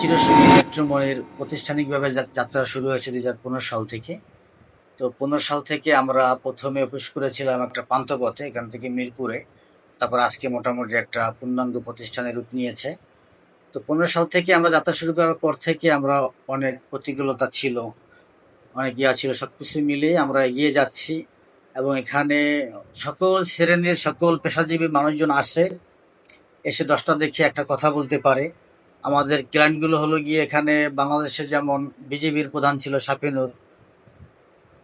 চিরসঙ্গী মেট্রোময়ের প্রতিষ্ঠানিকভাবে যাত্রা শুরু হয়েছে দুই হাজার পনেরো সাল থেকে। তো পনেরো সাল থেকে আমরা প্রথমে অফিস করেছিলাম একটা পান্থপথে, এখান থেকে মিরপুরে। তারপর আজকে মোটামুটি একটা পূর্ণাঙ্গ প্রতিষ্ঠানের রূপ নিয়েছে। তো পনেরো সাল থেকে আমরা যাত্রা শুরু করার পর থেকে আমরা অনেক প্রতিকূলতা ছিল, অনেক ইয়া ছিল সব কিছু মিলিয়ে আমরা এগিয়ে যাচ্ছি এবং এখানে সকল শ্রেণির সকল পেশাজীবী মানুষজন আসে, এসে দশটা দেখে একটা কথা বলতে পারে। আমাদের ক্লায়েন্টগুলো হলো গিয়ে এখানে বাংলাদেশে যেমন বিজেপির প্রধান ছিল সাফিনুর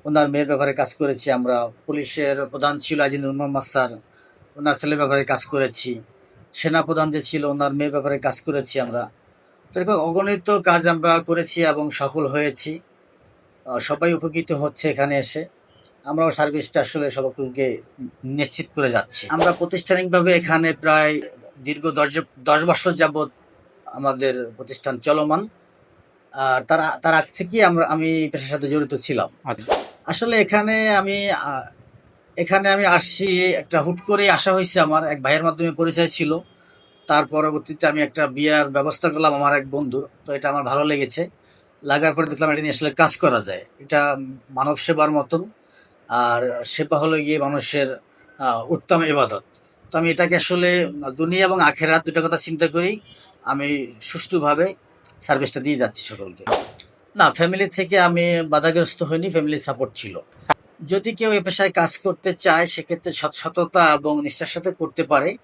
ওনার মেয়ের ব্যাপারে কাজ করেছি আমরা, পুলিশের প্রধান ছিল আজিনুর মোহাম্মদ স্যার ওনার ছেলের ব্যাপারে কাজ করেছি, সেনা প্রধান যে ছিল ওনার মেয়ের ব্যাপারে কাজ করেছি আমরা। তো অগণিত কাজ আমরা করেছি এবং সফল হয়েছি। সবাই উপকৃত হচ্ছে এখানে এসে। আমরাও সার্ভিসটা আসলে সবাইকে নিশ্চিত করে যাচ্ছি। আমরা প্রাতিষ্ঠানিকভাবে এখানে প্রায় দীর্ঘ দশ দশ বছর যাবৎ আমাদের প্রতিষ্ঠান চলমান। আর তার তার আগ থেকেই আমরা আমি পেশার সাথে জড়িত ছিলাম। আচ্ছা। আসলে এখানে আমি এখানে আমি আসছি একটা হুট করে আসা হয়েছে আমার। এক ভাইয়ের মাধ্যমে পরিচয় ছিল। তার পরবর্তীতে আমি একটা বিয়ার ব্যবস্থা করলাম আমার এক বন্ধুর। তো এটা আমার ভালো লেগেছে। লাগার পরে দেখলাম এটা নিয়ে আসলে কাজ করা যায়। এটা মানব সেবার মতন। আর সেবা হলো গিয়ে মানুষের উত্তম ইবাদত তো আমি এটাকে আসলে দুনিয়া এবং আখেরাত দুটো কথা চিন্তা করি আমি সুষ্ঠুভাবে সার্ভিসটা দিয়ে যাচ্ছি সকলকে। না ফ্যামিলি থেকে আমি বাধাগ্রস্ত হইনি ফ্যামিলির সাপোর্ট ছিল। যদি কেউ এ পেশায় কাজ করতে চায়, সেক্ষেত্রে সৎ- সততা এবং নিষ্ঠার সাথে করতে পারে।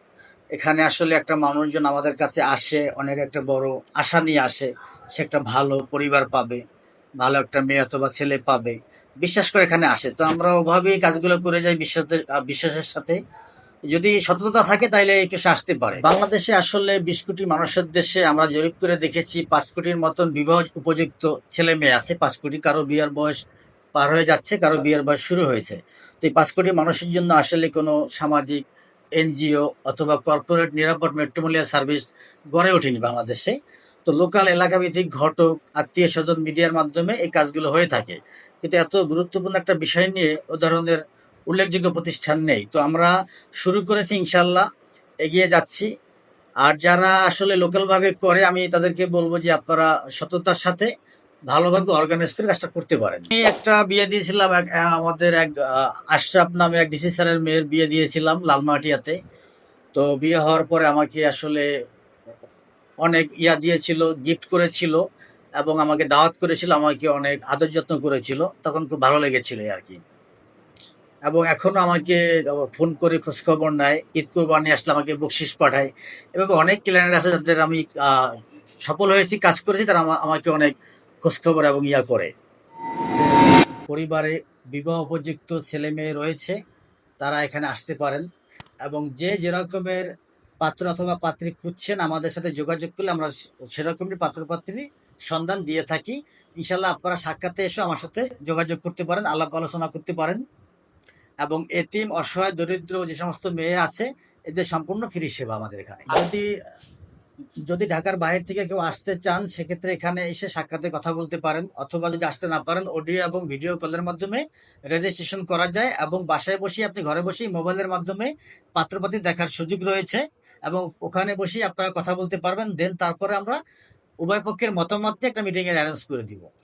এখানে আসলে একটা মানুষজন আমাদের কাছে আসে, অনেক একটা বড় আশা নিয়ে আসে, সে একটা ভালো পরিবার পাবে, ভালো একটা মেয়ে অথবা ছেলে পাবে। বিশ্বাস করে এখানে আসে। তো আমরা ওভাবেই কাজগুলো করে যাই বিশ্বাসের সাথে যদি সততা থাকে তাহলে এই পেশা আসতে পারে। বাংলাদেশে আসলে বিশ কোটি মানুষের দেশে আমরা জরিপ করে দেখেছি, পাঁচ কোটির মতন বিবাহ উপযুক্ত ছেলে মেয়ে আছে, পাঁচ কোটি। কারও বিয়ার বয়স পার হয়ে যাচ্ছে, কারও বিয়ের বয়স শুরু হয়েছে। তো এই পাঁচ কোটি মানুষের জন্য আসলে কোনো সামাজিক, এনজিও অথবা কর্পোরেট নিরাপদ মেট্রোমোলিয়া সার্ভিস গড়ে ওঠেনি বাংলাদেশে। তো লোকাল এলাকাভিত্তিক ঘটক, আত্মীয় স্বজন মিডিয়ার মাধ্যমে এই কাজগুলো হয়ে থাকে। কিন্তু এত গুরুত্বপূর্ণ একটা বিষয় নিয়ে ধরনের উল্লেখযোগ্য প্রতিষ্ঠান নেই। তো আমরা শুরু করেছি ইনশাল্লাহ এগিয়ে যাচ্ছি। আর যারা আসলে লোকালভাবে করে, আমি তাদেরকে বলব যে আপনারা সততার সাথে ভালোভাবে অর্গানাইজ করে কাজটা করতে পারেন। আমি একটা বিয়ে দিয়েছিলাম আমাদের এক আশরাফ নামে এক ডিসি স্যারের মেয়ের বিয়ে দিয়েছিলাম লালমাটিয়াতে। তো বিয়ে হওয়ার পরে আমাকে আসলে অনেক ইয়া দিয়েছিল গিফট করেছিল এবং আমাকে দাওয়াত করেছিল, আমাকে অনেক আদর যত্ন করেছিল। তখন খুব ভালো লেগেছিল আর কি। এবং এখনও আমাকে ফোন করে খোঁজখবর নেয় ঈদ কোরবানি আসলে আমাকে বকশিস পাঠায়। এভাবে অনেক ক্লিয়ার আছে যাদের আমি সফল হয়েছি, কাজ করেছি, তারা আমাকে অনেক খোঁজখবর এবং ইয়া করে। পরিবারে বিবাহ উপযুক্ত ছেলে মেয়ে রয়েছে, তারা এখানে আসতে পারেন। এবং যে যেরকমের পাত্র অথবা পাত্রী খুঁজছেন, আমাদের সাথে যোগাযোগ করলে আমরা সেরকমই পাত্র পাত্রী সন্ধান দিয়ে থাকি। ইনশাল্লাহ আপনারা সাক্ষাতে এসে আমার সাথে যোগাযোগ করতে পারেন, আলাপ আলোচনা করতে পারেন। এবং এতিম অসহায়, দরিদ্র যে সমস্ত মেয়ে আছে, এদের সম্পূর্ণ ফ্রি সেবা আমাদের এখানে। যদি যদি ঢাকার বাইরে থেকে কেউ আসতে চান, সেক্ষেত্রে এখানে এসে সাক্ষাতে কথা বলতে পারেন, অথবা যদি আসতে না পারেন অডিও এবং ভিডিও কলের মাধ্যমে রেজিস্ট্রেশন করা যায় এবং বাসায় বসে আপনি ঘরে বসেই মোবাইলের মাধ্যমে পাত্রপাতি দেখার সুযোগ রয়েছে এবং ওখানে বসেই আপনারা কথা বলতে পারবেন দেন তারপরে আমরা উভয় পক্ষের মতামত নিয়ে একটা মিটিং এর অ্যারেঞ্জ করে দিব।